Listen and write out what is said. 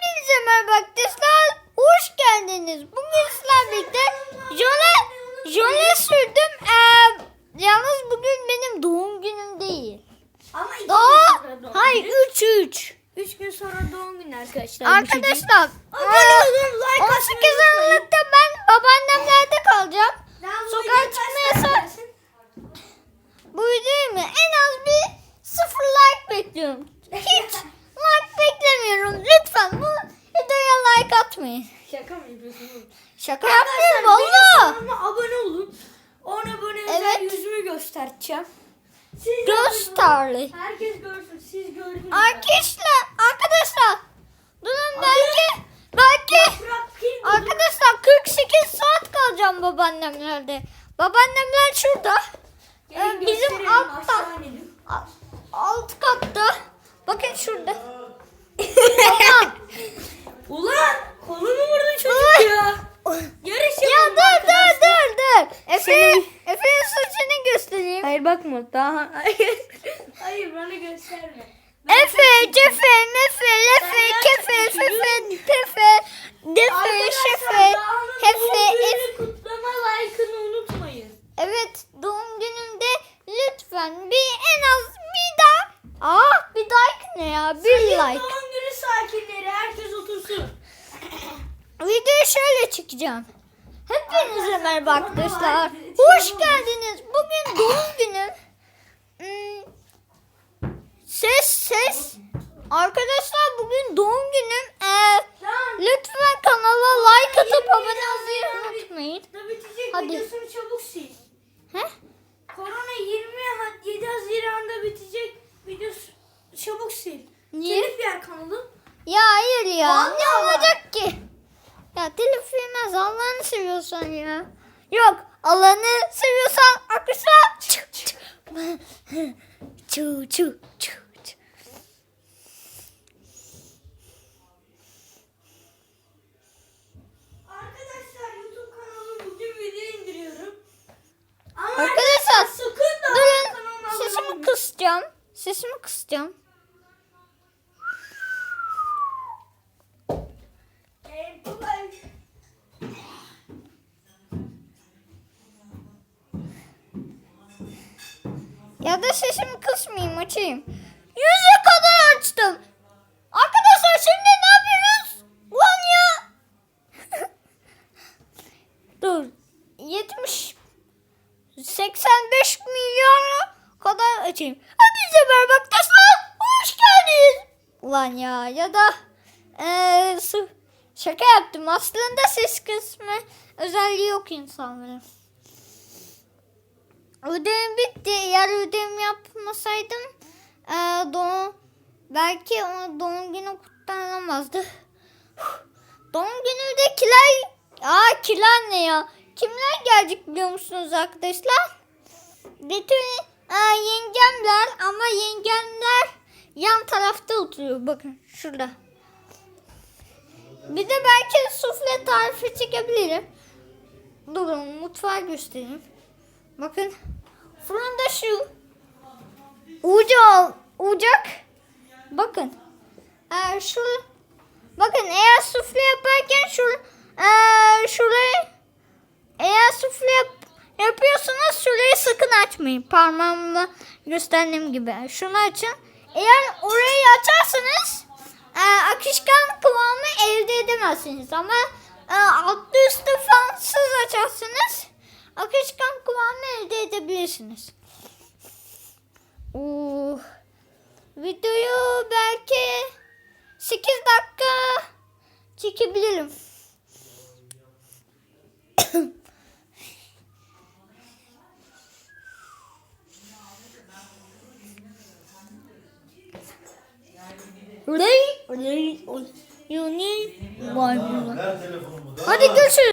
Hepinize merhaba arkadaşlar. Hoş geldiniz. Bugün sizlerle birlikte jöle, jöle sürdüm. Ee, yalnız bugün benim doğum günüm değil. Ama iki Daha, gün sonra doğum hayır günü. 3 3. Üç gün sonra doğum günü arkadaşlar. Arkadaşlar Abone olun, like 18 atmayı unutmayın. Aralık'ta ben babaannemlerde kalacağım. Daha bu Sokağa çıkma kaç yasağı- izlersin? Bu videoyu? En az bir sıfır like bekliyorum. Hiç like beklemiyorum. Lütfen bu videoya atmayın. Şaka mı yapıyorsunuz? Şaka yapmıyorum valla. Kanalıma abone olun. 10 abone Evet. yüzümü göstereceğim. Siz Gösterli. Herkes görsün. Siz gördünüz. Arkadaşlar, arkadaşlar. Durun belki, belki arkadaşlar 48 saat kalacağım babaannemlerde. Babaannemler şurada. Gelin Ee, bizim altta. Alt katta. Bakın şurada. Tamam. Ulan kolunu vurdu çocuk ya. Yarış ya yapalım dur dur arkadaşlar. dur dur. Efe, Senin- Efe'nin saçını göstereyim. Hayır bakma daha. Hayır bana gösterme. Efe, cefe, mefe, lefe, kefe, fefe, tefe, defe, şefe, hefe, ef. kutlama like'ını unutmayın. Evet doğum günümde lütfen bir en az bir daha. Aa bir like ne ya? Bir Sayın like. Doğum günü sakinleri herkes otursun. Videoyu şöyle çekeceğim. Hepinize merhaba arkadaşlar. Hoş geldiniz. Bugün doğum günüm. Hmm, Ses ses. Arkadaşlar bugün doğum günüm. Ee, lütfen kanala like atıp abone olmayı unutmayın. Hadi. çabuk sil. He? Korona 27 Haziran'da bitecek videosu çabuk sil. Niye? Telif yer kanalı. Ya hayır ya. Vallahi ne olacak ki? Ya telif yemez Allah'ını seviyorsan ya. Yok Allah'ını seviyorsan arkadaşlar. Çu çu. Çu çu çu. Arkadaşlar YouTube kanalıma bugün video indiriyorum. Ama Arkadaşlar sakın da durun sesimi kısacağım. Sesimi kısacağım. Ee, kolay. Ya da sesimi kısmayayım açayım. Yüze kadar açtım. Arkadaşlar şimdi ne yapıyoruz? Lan ya. Dur. 70 85 milyona kadar açayım. Hepinize merhaba arkadaşlar. Hoş geldiniz. Ulan ya ya da sı- şaka yaptım. Aslında ses kısmı özelliği yok insanların. Ödevim bitti. Eğer ödevimi yapmasaydım eee doğum, belki o doğum günü kutlanamazdı. Doğum günündekiler Aa kiler ne ya? Kimler gelecek biliyor musunuz arkadaşlar? Bütün e, yengemler ama yengemler yan tarafta oturuyor. Bakın şurada. Bir de belki sufle tarifi çekebilirim. Durun mutfağı göstereyim. Bakın fırında şu uca ucak. Bakın. Ee, şu bakın eğer sufle yaparken şu ee, şurayı eğer sufle yap, yapıyorsanız şurayı sakın açmayın. Parmağımla gösterdiğim gibi. Şunu açın. Eğer orayı açarsanız e, akışkan kıvamı elde edemezsiniz. Ama e, altlı üstü fansız açarsanız akışkan kıvamı elde edebilirsiniz. Oo. Videoyu belki 8 dakika çekebilirim. Hadi görüşürüz.